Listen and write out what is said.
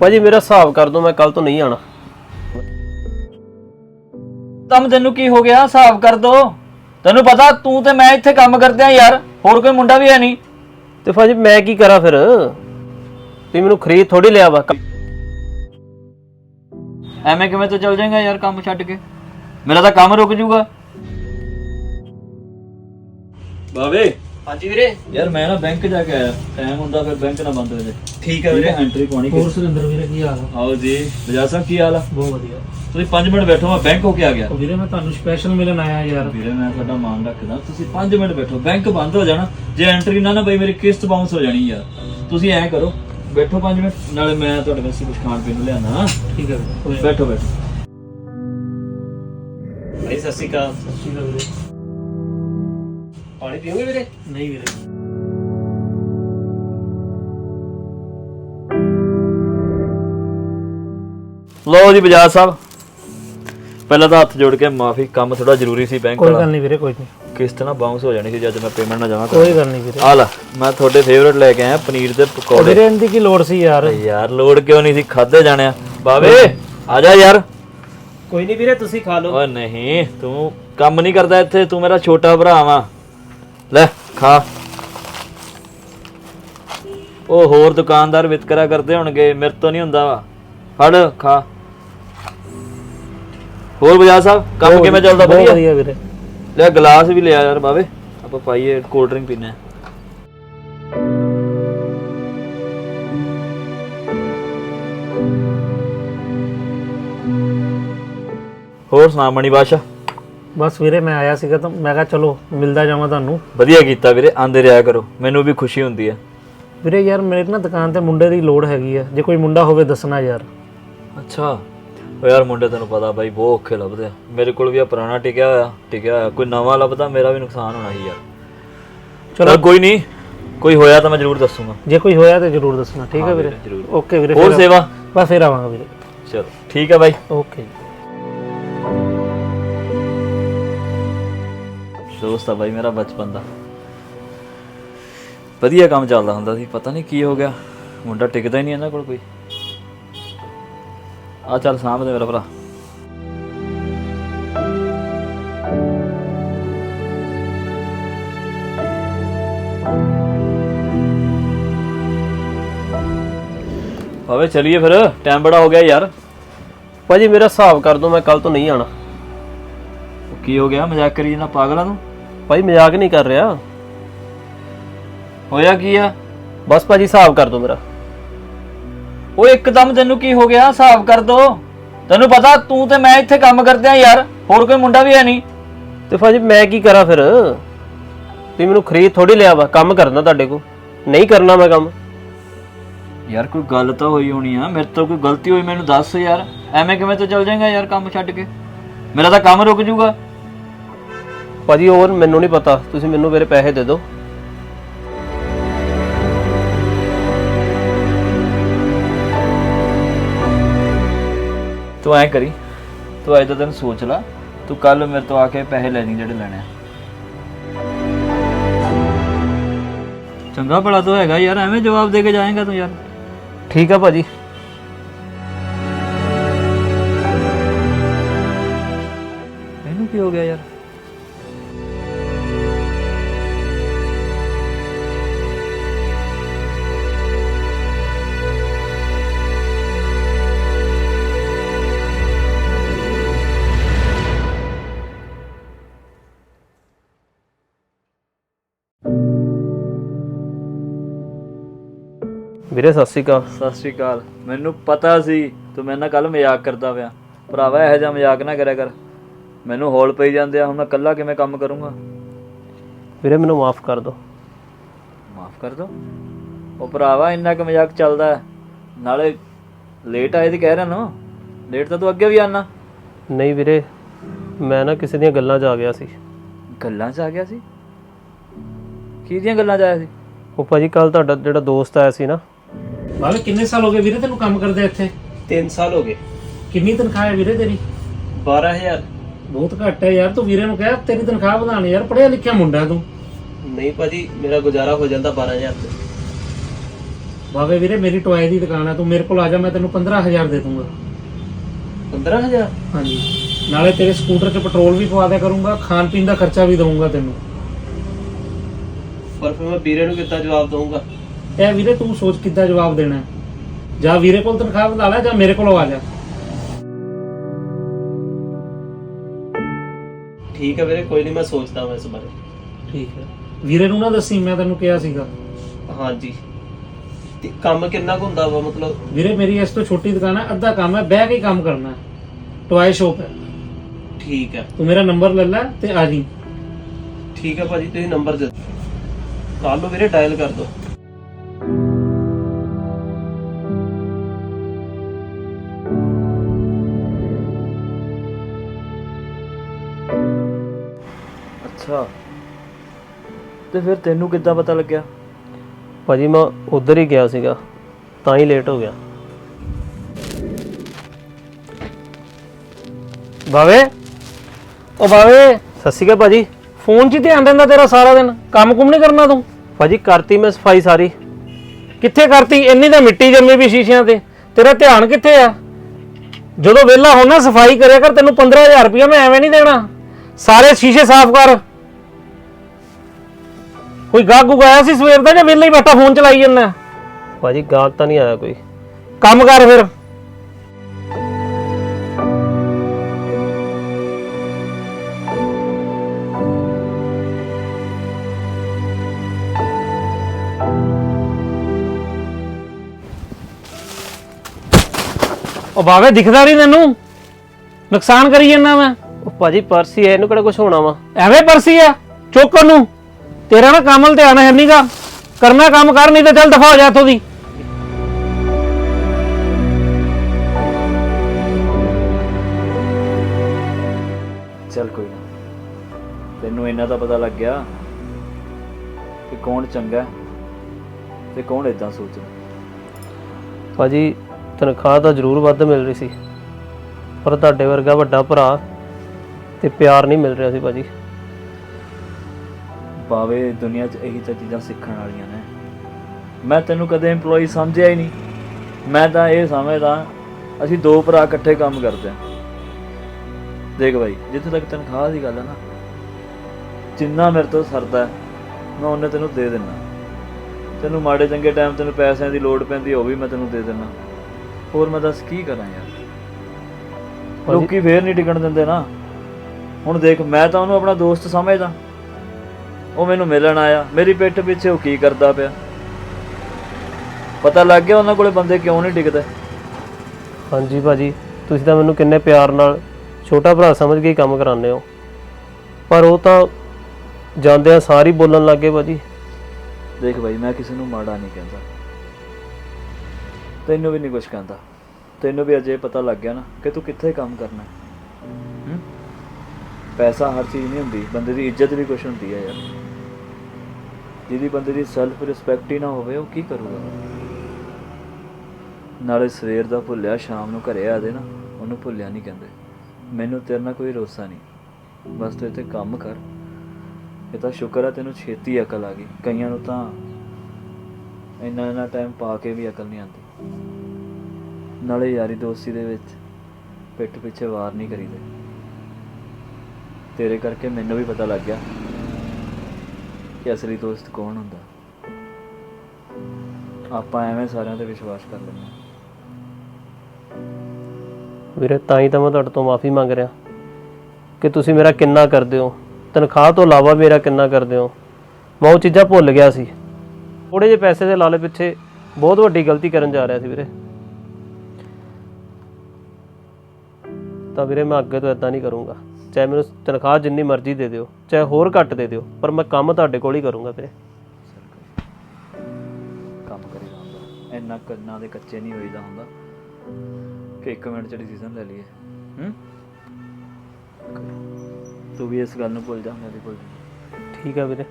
ਭਾਜੀ ਮੇਰਾ ਹਿਸਾਬ ਕਰ ਦੋ ਮੈਂ ਕੱਲ ਤੋਂ ਨਹੀਂ ਆਣਾ ਤਮ ਤੈਨੂੰ ਕੀ ਹੋ ਗਿਆ? ਹਿਸਾਬ ਕਰ ਦੋ। ਤੈਨੂੰ ਪਤਾ ਤੂੰ ਤੇ ਮੈਂ ਇੱਥੇ ਕੰਮ ਕਰਦੇ ਆ ਯਾਰ ਹੋਰ ਕੋਈ ਮੁੰਡਾ ਵੀ ਹੈ ਨਹੀਂ। ਤੇ ਭਾਜੀ ਮੈਂ ਕੀ ਕਰਾਂ ਫਿਰ? ਤੁਸੀਂ ਮੈਨੂੰ ਖਰੀਦ ਥੋੜੀ ਲਿਆ ਵਾ। ਐਵੇਂ ਕਿਵੇਂ ਤੂੰ ਚੱਲ ਜਾਏਗਾ ਯਾਰ ਕੰਮ ਛੱਡ ਕੇ? ਮੇਰਾ ਤਾਂ ਕੰਮ ਰੁਕ ਜਾਊਗਾ ਬਾਵੇ ਹਾਂਜੀ ਵੀਰੇ। ਯਾਰ ਮੈਂ ਨਾ ਬੈਂਕ ਜਾ ਕੇ ਆਇਆ। ਟਾਈਮ ਹੁੰਦਾ ਫਿਰ ਬੈਂਕ ਨਾ ਬੰਦ ਹੋ ਜਾਏ। ਠੀਕ ਵੀਰੇ। ਐਂਟਰੀ ਪਾਉਣੀ ਹੋਰ ਸੁਰਿੰਦਰ ਵੀਰੇ ਕੀ ਹਾਲ ਆ? ਆਓ ਜੀ। ਬਜਾ ਸਾਹਿਬ ਕੀ ਹਾਲ ਆ? ਬਹੁਤ ਵਧੀਆ। ਤੁਸੀਂ 5 ਮਿੰਟ ਬੈਠੋ ਮੈਂ ਬੈਂਕ ਹੋ ਕੇ ਆ ਗਿਆ। ਵੀਰੇ ਮੈਂ ਤੁਹਾਨੂੰ ਸਪੈਸ਼ਲ ਮਿਲਣ ਆਇਆ ਯਾਰ। ਵੀਰੇ ਮੈਂ ਤੁਹਾਡਾ ਮਾਨ ਰੱਖਦਾ। ਤੁਸੀਂ 5 ਮਿੰਟ ਬੈਠੋ। ਬੈਂਕ ਬੰਦ ਹੋ ਜਾਣਾ। ਜੇ ਐਂਟਰੀ ਨਾ ਨਾ ਬਈ ਮੇਰੀ ਕਿਸ਼ਤ ਬਾਉਂਸ ਹੋ ਜਾਣੀ ਯਾਰ। ਤੁਸੀਂ ਐਂ ਕਰੋ। ਬੈਠੋ 5 ਮਿੰਟ ਨਾਲੇ ਮੈਂ ਤੁਹਾਡੇ ਵਾਸਤੇ ਕੁਝ ਖਾਣ ਪੀਣ ਨੂੰ ਲਿਆਣਾ ਠੀਕ ਹੈ ਵੀਰੇ। ਬੈਠੋ ਬੈਠੋ। ਭਾਈ ਸਤਿ ਸ਼੍ਰੀ ਅਕਾਲ। ਠੀਕ ਹੈ ਵੀਰੇ। ਪਾਣੀ ਪੀਓਗੇ ਵੀਰੇ? ਨਹੀਂ ਵੀਰੇ। ਲਓ ਜੀ ਬਜਾਜ ਸਾਹਿਬ। ਪਹਿਲਾਂ ਤਾਂ ਹੱਥ ਜੋੜ ਕੇ ਮਾਫੀ ਕੰਮ ਥੋੜਾ ਜ਼ਰੂਰੀ ਸੀ ਬੈਂਕ ਕੋਈ ਵਾਲਾ। ਗੱਲ ਨਹੀਂ ਵੀਰੇ ਕੋਈ ਨਹੀਂ। ਕਿਸ਼ਤ ਨਾ ਬਾਉਂਸ ਹੋ ਜਾਣੀ ਸੀ ਜਦ ਮੈਂ ਪੇਮੈਂਟ ਨਾ ਕਰ ਕੋਈ ਗੱਲ ਨਹੀਂ ਵੀਰੇ। ਆ ਲੈ ਮੈਂ ਤੁਹਾਡੇ ਫੇਵਰਟ ਲੈ ਕੇ ਆਇਆ ਪਨੀਰ ਦੇ ਉਹ ਪਕੌੜੇ ਵੀਰੇ ਇਹਦੀ ਕੀ ਲੋੜ ਸੀ ਯਾਰ? ਯਾਰ ਲੋੜ ਕਿਉਂ ਨਹੀਂ ਸੀ? ਖਾਦੇ ਜਾਣਿਆ ਬਾਵੇ ਆ ਜਾ ਯਾਰ। ਕੋਈ ਨਹੀਂ ਵੀਰੇ ਤੁਸੀਂ ਖਾ ਲਓ। ਓਏ ਨਹੀਂ ਤੂੰ ਕੰਮ ਨਹੀਂ ਕਰਦਾ ਇੱਥੇ ਤੂੰ ਮੇਰਾ ਛੋਟਾ ਭਰਾ ਵਾ। ਲੈ ਖਾ। ਉਹ ਹੋਰ ਦੁਕਾਨਦਾਰ ਵਿਤਕਰਾ ਕਰਦੇ ਹੋਣਗੇ ਮੇਰੇ ਤੋਂ ਨਹੀਂ ਹੁੰਦਾ ਵਾ। ਫੜ ਖਾ। ਹੋਰ ਬਜਾ ਸਾਹਿਬ ਕੰਮ ਕਿਵੇਂ ਚੱਲਦਾ? ਬਹੁਤ ਵਧੀਆ? ਵਧੀਆ ਵੀਰੇ। ਲੈ ਗਲਾਸ ਵੀ ਲਿਆ ਯਾਰ ਬਾਵੇ। ਆਪਾਂ ਪਾਈਏ ਕੋਲਡ ਡਰਿੰਕ ਪੀਣਾ ਹੋਰ ਸੁਣਾ ਮਣੀ ਬਾਸ਼ਾ ਬਸ ਵੀਰੇ ਮੈਂ ਆਇਆ ਸੀਗਾ ਤਾਂ ਮੈਂ ਕਿਹਾ ਚਲੋ ਮਿਲਦਾ ਜਾਵਾਂ ਤੁਹਾਨੂੰ। ਵਧੀਆ ਕੀਤਾ ਵੀਰੇ ਆਂਦੇ ਰਿਹਾ ਕਰੋ ਮੈਨੂੰ ਵੀ ਖੁਸ਼ੀ ਹੁੰਦੀ ਹੈ ਵੀਰੇ ਯਾਰ ਮੇਰੇ ਨਾ ਦੁਕਾਨ ਤੇ ਮੁੰਡੇ ਦੀ ਲੋੜ ਹੈਗੀ ਆ ਜੇ ਕੋਈ ਮੁੰਡਾ ਹੋਵੇ ਦੱਸਣਾ ਯਾਰ। ਅੱਛਾ ਓ ਯਾਰ ਮੁੰਡੇ ਤੈਨੂੰ ਪਤਾ ਬਾਈ ਬਹੁਤ ਔਖੇ ਲੱਭਦੇ ਆ। ਮੇਰੇ ਕੋਲ ਵੀ ਆ ਪੁਰਾਣਾ ਟਿਕਿਆ ਹੋਇਆ ਟਿਕਿਆ ਹੋਇਆ ਕੋਈ ਨਵਾਂ ਲੱਭਦਾ ਮੇਰਾ ਵੀ ਨੁਕਸਾਨ ਹੋਣਾ ਸੀ ਯਾਰ। ਚਲੋ। ਕੋਈ ਨਹੀਂ ਕੋਈ ਹੋਇਆ ਤਾਂ ਮੈਂ ਜ਼ਰੂਰ ਦੱਸੂਗਾ। ਜੇ ਕੋਈ ਹੋਇਆ ਤਾਂ ਜ਼ਰੂਰ ਦੱਸਣਾ ਠੀਕ ਹੈ ਵੀਰੇ? ਜ਼ਰੂਰ। ਓਕੇ ਵੀਰੇ ਹੋਰ ਫਿਰ- ਸੇਵਾ? ਬਸ ਫਿਰ ਆਵਾਂਗਾ ਵੀਰੇ। ਚਲੋ ਠੀਕ ਹੈ ਬਾਈ। ਓਕੇ ਦੋਸਤ ਆ ਬਾਈ ਮੇਰਾ ਬਚਪਨ ਦਾ। ਵਧੀਆ ਕੰਮ ਚੱਲਦਾ ਹੁੰਦਾ ਸੀ ਪਤਾ ਨਹੀਂ ਕੀ ਹੋ ਗਿਆ। ਮੁੰਡਾ ਟਿਕਦਾ ਹੀ ਨਹੀਂ ਇਹਨਾਂ ਕੋਲ ਕੋਈ। ਆ ਚੱਲ ਸਾਹਮਣੇ ਮੇਰਾ ਭਰਾ। ਭਾਵੇਂ ਚਲੀਏ ਫਿਰ ਟਾਈਮ ਬੜਾ ਹੋ ਗਿਆ ਯਾਰ। ਭਾਜੀ ਮੇਰਾ ਹਿਸਾਬ ਕਰ ਦੋ ਮੈਂ ਕੱਲ ਤੋਂ ਨਹੀਂ ਆਣਾ ਕੀ ਹੋ ਗਿਆ ਮਜ਼ਾਕ ਕਰੀ ਜਾਂਦਾ ਪਾਗਲਾਂ ਤੂੰ ਭਾਈ ਮਜ਼ਾਕ ਨਹੀਂ ਕਰ ਰਿਹਾ। ਹੋਇਆ ਕੀ ਆ? ਬਸ ਭਾਜੀ ਹਿਸਾਬ ਕਰ ਦੋ ਮੇਰਾ। ਉਹ ਇੱਕਦਮ ਤੈਨੂੰ ਕੀ ਹੋ ਗਿਆ? ਹਿਸਾਬ ਕਰ ਦੋ। ਤੈਨੂੰ ਪਤਾ ਤੂੰ ਤੇ ਮੈਂ ਇੱਥੇ ਕੰਮ ਕਰਦੇ ਆ ਯਾਰ। ਹੋਰ ਕੋਈ ਮੁੰਡਾ ਵੀ ਹੈ ਨਹੀਂ। ਤੇ ਭਾਜੀ ਮੈਂ ਕੀ ਕਰਾਂ ਫਿਰ? ਤੁਸੀਂ ਮੈਨੂੰ ਖਰੀਦ ਥੋੜੀ ਲਿਆ ਵਾ ਕੰਮ ਕਰਨਾ ਤੁਹਾਡੇ ਕੋ ਨਹੀਂ ਕਰਨਾ ਮੈਂ ਕੰਮ। ਯਾਰ ਕੋਈ ਗੱਲ ਤਾਂ ਹੋਈ ਹੋਣੀ ਆ। ਮੇਰੇ ਤੋਂ ਕੋਈ ਗਲਤੀ ਹੋਈ ਮੈਨੂੰ ਦੱਸ ਯਾਰ। ਐਵੇਂ ਕਿਵੇਂ ਤੂੰ ਚੱਲ ਜਾਏਗਾ ਯਾਰ ਕੰਮ ਛੱਡ ਕੇ? ਮੇਰਾ ਤਾਂ ਕੰਮ ਰੁਕ ਜਾਊਗਾ ਭਾਜੀ ਹੋਰ ਮੈਨੂੰ ਨਹੀਂ ਪਤਾ ਤੁਸੀਂ ਮੈਨੂੰ ਮੇਰੇ ਪੈਸੇ ਦੇ ਦਿਓ। ਤੂੰ ਐ ਕਰੀ ਤੂੰ ਅੱਜ ਦਾ ਦਿਨ ਸੋਚ ਲੈ ਤੂੰ ਕੱਲ ਮੇਰੇ ਤੋਂ ਆ ਕੇ ਪੈਸੇ ਲੈ ਲਈ ਜਿਹੜੇ ਲੈਣੇ ਆ। ਚੰਗਾ ਭਲਾ ਤੂੰ ਹੈਗਾ ਯਾਰ ਐਵੇਂ ਜਵਾਬ ਦੇ ਕੇ ਜਾਏਗਾ ਤੂੰ ਯਾਰ। ਠੀਕ ਆ ਭਾਜੀ। ਇਹਨੂੰ ਕੀ ਹੋ ਗਿਆ ਯਾਰ? ਵੀਰੇ ਸਤਿ ਸ਼੍ਰੀ ਅਕਾਲ। ਸਤਿ ਸ਼੍ਰੀ ਅਕਾਲ। ਮੈਨੂੰ ਪਤਾ ਸੀ ਤੂੰ ਮੇਰੇ ਨਾਲ ਕੱਲ ਮਜ਼ਾਕ ਕਰਦਾ ਪਿਆ। ਭਰਾਵਾ ਇਹੋ ਜਿਹਾ ਮਜ਼ਾਕ ਨਾ ਕਰਿਆ ਕਰ। ਮੈਨੂੰ ਹੌਲ ਪਈ ਜਾਂਦੇ ਆ ਹੁਣ ਮੈਂ ਕੱਲਾ ਕਿਵੇਂ ਕੰਮ ਕਰੂੰਗਾ? ਵੀਰੇ ਮੈਨੂੰ ਮਾਫ ਕਰ ਦਿਓ। ਮਾਫ ਕਰ ਦੋ ਉਹ ਭਰਾਵਾ ਇੰਨਾ ਕੁ ਮਜ਼ਾਕ ਚੱਲਦਾ ਹੈ। ਨਾਲੇ ਲੇਟ ਆਏ ਤੇ ਕਹਿ ਰਿਹਾ ਨਾ। ਲੇਟ ਤਾਂ ਤੂੰ ਅੱਗੇ ਵੀ ਆਨਾ। ਨਹੀਂ ਵੀਰੇ ਮੈਂ ਨਾ ਕਿਸੇ ਦੀਆਂ ਗੱਲਾਂ 'ਚ ਆ ਗਿਆ ਸੀ। ਗੱਲਾਂ 'ਚ ਆ ਗਿਆ ਸੀ? ਕੀ ਦੀਆਂ ਗੱਲਾਂ 'ਚ ਆਇਆ ਸੀ? ਉਹ ਭਾਜੀ ਕੱਲ ਤੁਹਾਡਾ ਜਿਹੜਾ ਦੋਸਤ ਆਇਆ ਸੀ ਨਾ ਬਾਵੇ ਕਿੰਨੇ ਸਾਲ ਹੋ ਗਏ ਵੀਰੇ ਤੈਨੂੰ ਕੰਮ ਕਰਦੇ ਇੱਥੇ? 3 ਸਾਲ ਹੋ ਗਏ। ਕਿੰਨੀ ਤਨਖਾਹ ਹੈ ਵੀਰੇ ਤੇਰੀ? 12000 ਬਹੁਤ ਘੱਟ ਹੈ ਯਾਰ ਤੂੰ ਵੀਰੇ ਨੂੰ ਕਹਿ ਤੇਰੀ ਤਨਖਾਹ ਵਧਾਣੀ ਯਾਰ ਪੜਿਆ ਲਿਖਿਆ ਮੁੰਡਾ ਤੂੰ। ਨਹੀਂ ਭਾਜੀ ਮੇਰਾ ਗੁਜ਼ਾਰਾ ਹੋ ਜਾਂਦਾ 12000 ਤੇ। ਬਾਵੇ ਵੀਰੇ ਮੇਰੀ ਟੋਏ ਦੀ ਦੁਕਾਨ ਹੈ ਤੂੰ ਮੇਰੇ ਕੋਲ ਆ ਜਾ ਮੈਂ ਤੈਨੂੰ 15000 ਦੇ ਦੂੰਗਾ। 15000 ਹਾਂਜੀ। ਨਾਲੇ ਤੇਰੇ ਸਕੂਟਰ 'ਚ ਪੈਟਰੋਲ ਵੀ ਪਵਾ ਦਿਆ ਕਰੂੰਗਾ ਖਾਣ ਪੀਣ ਦਾ ਖਰਚਾ ਵੀ ਦਊਂਗਾ ਤੈਨੂੰ। ਪਰ ਫਿਰ ਮੈਂ ਵੀਰੇ ਨੂੰ ਕਿੱਦਾਂ ਜਵਾਬ ਦਊਂਗਾ? ਇਹ ਵੀਰੇ ਤੂੰ ਸੋਚ ਕਿੱਦਾਂ ਜਵਾਬ ਦੇਣਾ? ਹੈ ਜਾਂ ਵੀਰੇ ਕੋਲ ਤਨਖਾਹ ਵਧਾ ਲੈ ਜਾਂ ਮੇਰੇ ਕੋਲ ਆ ਜਾ। ਠੀਕ ਹੈ ਵੀਰੇ ਕੋਈ ਨਹੀਂ ਮੈਂ ਸੋਚਦਾ ਮੈਂ ਇਸ ਬਾਰੇ। ਠੀਕ ਹੈ। ਵੀਰੇ ਨੂੰ ਨਾ ਦੱਸੀ ਮੈਂ ਤੈਨੂੰ ਕਿਹਾ ਸੀਗਾ। ਹਾਂਜੀ। ਤੇ ਕੰਮ ਕਿੰਨਾ ਕੁ ਹੁੰਦਾ ਵਾ ਮਤਲਬ? ਵੀਰੇ ਮੇਰੀ ਇਸ ਤੋਂ ਛੋਟੀ ਦੁਕਾਨ ਹੈ ਅੱਧਾ ਕੰਮ ਹੈ ਬਹਿ ਕੇ ਹੀ ਕੰਮ ਕਰਨਾ ਹੈ। ਟੋਏ ਸ਼ੋਪ ਹੈ। ਠੀਕ ਹੈ। ਤੂੰ ਮੇਰਾ ਨੰਬਰ ਲੈ ਲੈ ਤੇ ਆ ਜੀ। ਠੀਕ ਹੈ ਭਾਜੀ ਤੁਸੀਂ ਨੰਬਰ ਦੇ ਕਰ ਲਓ ਵੀਰੇ ਡਾਇਲ ਕਰ ਦਿਓ। ਅੱਛਾ। ਤੇ ਫਿਰ ਤੈਨੂੰ ਕਿੱਦਾਂ ਪਤਾ ਲੱਗਿਆ? ਭਾਜੀ ਮੈਂ ਉਧਰ ਹੀ ਗਿਆ ਸੀਗਾ ਤਾਂ ਹੀ ਲੇਟ ਹੋ ਗਿਆ। ਬਾਵੇ? ਉਹ ਬਾਵੇ ਸਤਿ ਸ਼੍ਰੀ ਅਕਾਲ ਭਾਜੀ। ਫੋਨ 'ਚ ਹੀ ਧਿਆਨ ਦਿੰਦਾ ਤੇਰਾ ਸਾਰਾ ਦਿਨ। ਕੰਮ ਕੁਮ ਨਹੀਂ ਕਰਨਾ ਤੂੰ? ਭਾਜੀ ਕਰਤੀ ਮੈਂ ਸਫ਼ਾਈ ਸਾਰੀ। ਕਿੱਥੇ ਕਰਤੀ? ਇੰਨੀ ਤਾਂ ਮਿੱਟੀ ਜੰਮੀ ਵੀ ਸ਼ੀਸ਼ਿਆਂ ਤੇ। ਤੇਰਾ ਧਿਆਨ ਕਿੱਥੇ ਆ? ਜਦੋਂ ਵਿਹਲਾ ਹੋਣਾ ਸਫ਼ਾਈ ਕਰਿਆ ਕਰ ਤੈਨੂੰ 15000 ਰੁਪਇਆ ਮੈਂ ਐਵੇਂ ਨਹੀਂ ਦੇਣਾ। ਸਾਰੇ ਸ਼ੀਸ਼ੇ ਸਾਫ਼ ਕਰ। ਕੋਈ ਗੁੱਕ ਆਇਆ ਸੀ ਸਵੇਰ ਦਾ ਜਾਂ ਵਿਹਲਾ ਹੀ ਬੈਠਾ ਫੋਨ ਚਲਾਈ ਜਾਂਦਾ? ਭਾਜੀ ਗਾਹਕ ਤਾਂ ਨਹੀਂ ਆਇਆ ਕੋਈ। ਕੰਮ ਕਰ ਫਿਰ। ਉਹ ਬਾਵੇ ਦਿਖਦਾ ਨਹੀਂ ਤੈਨੂੰ? ਨੁਕਸਾਨ ਕਰੀ ਜਾਂਦਾ ਮੈਂ। ਉਹ ਭਾਜੀ ਪਰਸ ਹੀ ਹੈ ਇਹਨੂੰ ਕਿਹੜਾ ਕੁਝ ਹੋਣਾ ਵਾ? ਐਵੇਂ ਪਰਸੀ ਆ ਚੁੱਕ ਉਹਨੂੰ। ਤੇਰਾ ਨਾ ਕੰਮ ਵੱਲ ਧਿਆਨ ਹੈ ਨਹੀਂਗਾ ਕਰਨਾ ਕੰਮ ਕਰ ਨਹੀਂ ਤੇ ਚੱਲ ਦਫਾ ਹੋ ਜਾ ਇੱਥੋਂ ਦੀ। ਚੱਲ ਕੋਈ ਨਾ। ਤੈਨੂੰ ਇੰਨਾ ਤਾਂ ਪਤਾ ਲੱਗ ਗਿਆ ਕਿ ਕੌਣ ਚੰਗਾ ਹੈ ਤੇ ਕੌਣ ਇਦਾਂ ਸੋਚਦਾ ਭਾਜੀ ਤਨਖਾਹ ਤਾਂ ਜ਼ਰੂਰ ਵੱਧ ਮਿਲ ਰਹੀ ਸੀ ਪਰ ਤੁਹਾਡੇ ਵਰਗਾ ਵੱਡਾ ਭਰਾ ਤੇ ਪਿਆਰ ਨਹੀਂ ਮਿਲ ਰਿਹਾ ਸੀ ਭਾਜੀ। ਬਾਵੇ ਦੁਨੀਆ 'ਚ ਇਹੀ ਤਾਂ ਚੀਜ਼ਾਂ ਸਿੱਖਣ ਵਾਲੀਆਂ ਨੇ। ਮੈਂ ਤੈਨੂੰ ਕਦੇ EMPLOYE ਸਮਝਿਆ ਹੀ ਨਹੀਂ। ਮੈਂ ਤਾਂ ਇਹ ਸਮਝਦਾ ਅਸੀਂ ਦੋ ਭਰਾ ਇਕੱਠੇ ਕੰਮ ਕਰਦੇ ਹਾਂ। ਦੇਖ ਬਾਈ ਜਿੱਥੇ ਤੱਕ ਤਨਖਾਹ ਦੀ ਗੱਲ ਹੈ ਨਾ ਜਿੰਨਾ ਮੇਰੇ ਤੋਂ ਸਰਦਾ ਮੈਂ ਉਹਨੇ ਤੈਨੂੰ ਦੇ ਦੇਣਾ ਤੈਨੂੰ ਮਾੜੇ ਚੰਗੇ ਟਾਈਮ ਤੈਨੂੰ ਪੈਸਿਆਂ ਦੀ ਲੋੜ ਪੈਂਦੀ ਉਹ ਵੀ ਮੈਂ ਤੈਨੂੰ ਦੇ ਦੇਣਾ ਹੋਰ ਮੈਂ ਦੱਸ ਕੀ ਕਰਾਂ ਯਾਰ? ਲੋਕੀ ਫੇਰ ਨਹੀਂ ਟਿਕਣ ਦਿੰਦੇ ਨਾ। ਹੁਣ ਦੇਖ ਮੈਂ ਤਾਂ ਉਹਨੂੰ ਆਪਣਾ ਦੋਸਤ ਸਮਝਦਾ। ਉਹ ਮੈਨੂੰ ਮਿਲਣ ਆਇਆ। ਮੇਰੀ ਪਿੱਠ ਪਿੱਛੇ ਉਹ ਕੀ ਕਰਦਾ ਪਿਆ? ਪਤਾ ਲੱਗ ਗਿਆ ਉਹਨਾਂ ਕੋਲੇ ਬੰਦੇ ਕਿਉਂ ਨਹੀਂ ਟਿਕਦੇ ਹਾਂਜੀ ਭਾਜੀ ਤੁਸੀਂ ਤਾਂ ਮੈਨੂੰ ਕਿੰਨੇ ਪਿਆਰ ਨਾਲ ਛੋਟਾ ਭਰਾ ਸਮਝ ਕੇ ਹੀ ਕੰਮ ਕਰਾਉਂਦੇ ਹੋ। ਪਰ ਉਹ ਤਾਂ ਜਾਂਦਿਆਂ ਸਾਰੀ ਬੋਲਣ ਲੱਗੇ ਭਾਜੀ। ਦੇਖ ਭਾਈ ਮੈਂ ਕਿਸੇ ਨੂੰ ਮਾੜਾ ਨਹੀਂ ਕਹਿੰਦਾ। ਤੈਨੂੰ ਵੀ ਨਹੀਂ ਕੁਝ ਕਹਿੰਦਾ। ਤੈਨੂੰ ਵੀ ਅਜੇ ਪਤਾ ਲੱਗ ਗਿਆ ਨਾ ਕਿ ਤੂੰ ਕਿੱਥੇ ਕੰਮ ਕਰਨਾ ਹੂੰ? ਪੈਸਾ ਹਰ ਚੀਜ਼ ਨਹੀਂ ਹੁੰਦੀ ਬੰਦੇ ਦੀ ਇੱਜ਼ਤ ਵੀ ਕੁਝ ਹੁੰਦੀ ਹੈ ਯਾਰ। ਜਿਹਦੀ ਬੰਦੇ ਦੀ ਸੈਲਫ ਰਿਸਪੈਕਟ ਹੀ ਨਾ ਹੋਵੇ, ਉਹ ਕੀ ਕਰੂਗਾ? ਨਾਲੇ ਸਵੇਰ ਦਾ ਭੁੱਲਿਆ, ਸ਼ਾਮ ਨੂੰ ਘਰੇ ਆ ਦੇ ਨਾ, ਉਹਨੂੰ ਭੁੱਲਿਆ ਨਹੀਂ ਕਹਿੰਦੇ। ਮੈਨੂੰ ਤੇਰੇ ਨਾਲ ਕੋਈ ਰੋਸਾ ਨਹੀਂ। ਬਸ ਤੂੰ ਇੱਥੇ ਕੰਮ ਕਰ। ਇਹ ਤਾਂ ਸ਼ੁਕਰ ਆ, ਤੈਨੂੰ ਛੇਤੀ ਅਕਲ ਆ ਗਈ। ਕਈਆਂ ਨੂੰ ਤਾਂ ਇੰਨਾ ਇੰਨਾ ਟਾਈਮ ਪਾ ਕੇ ਵੀ ਅਕਲ ਨਹੀਂ ਆਉਂਦੀ। ਨਾਲੇ ਯਾਰੀ ਦੋਸਤੀ ਦੇ ਵਿੱਚ ਪਿੱਠ ਪਿੱਛੇ ਵਾਰ ਨਹੀਂ ਕਰੀਦੇ। ਤੇਰੇ ਕਰਕੇ ਮੈਨੂੰ ਵੀ ਪਤਾ ਲੱਗ ਗਿਆ। ਕਿ ਅਸਲੀ ਦੋਸਤ ਕੌਣ ਹੁੰਦਾ? ਆਪਾਂ ਐਵੇਂ ਸਾਰਿਆਂ ਤੇ ਵਿਸ਼ਵਾਸ ਕਰ ਲੈਂਦੇ ਹਾਂ। ਵੀਰੇ, ਤਾਂ ਹੀ ਤਾਂ ਮੈਂ ਤੁਹਾਡੇ ਤੋਂ ਮਾਫੀ ਮੰਗ ਰਿਹਾ। ਕਿ ਤੁਸੀਂ ਮੇਰਾ ਕਿੰਨਾ ਕਰਦੇ ਹੋ? ਤਨਖਾਹ ਤੋਂ ਇਲਾਵਾ ਮੇਰਾ ਕਿੰਨਾ ਕਰਦੇ ਹੋ? ਮੈਂ ਉਹ ਚੀਜ਼ਾਂ ਭੁੱਲ ਗਿਆ ਸੀ। ਥੋੜੇ ਜਿਹੇ ਪੈਸੇ ਦੇ ਲਾਲੇ ਪਿੱਛੇ ਬਹੁਤ ਵੱਡੀ ਗਲਤੀ ਕਰਨ ਜਾ ਰਿਹਾ ਸੀ ਵੀਰੇ। ਤਾਂ ਵੀਰੇ, ਮੈਂ ਅੱਗੇ ਤੋਂ ਇਦਾਂ ਨਹੀਂ ਕਰੂੰਗਾ। ਚਾਹੇ ਮੈਨੂੰ ਤਨਖਾਹ ਜਿੰਨੀ ਮਰਜ਼ੀ ਦੇ ਦਿਓ ਚਾਹੇ ਹੋਰ ਘੱਟ ਦੇ ਦਿਓ ਪਰ ਮੈਂ ਕੰਮ ਤੁਹਾਡੇ ਕੋਲ ਹੀ ਕਰੂੰਗਾ ਵੀਰੇ। ਕੰਮ ਕਰੀਦਾ ਹੁੰਦਾ। ਇੰਨਾ ਕੰਨਾਂ ਦੇ ਕੱਚੇ ਨਹੀਂ ਹੋਈਦਾ ਹੁੰਦਾ। ਕਿ ਇੱਕ ਮਿੰਟ ਚ ਡਿਸੀਜਨ ਲੈ ਲਈਏ। ਹੂੰ? ਤੂੰ ਵੀ ਇਸ ਗੱਲ ਨੂੰ ਭੁੱਲ ਜਾ ਮੈਂ ਵੀ ਭੁੱਲ ਜਾ ਠੀਕ ਹੈ ਵੀਰੇ।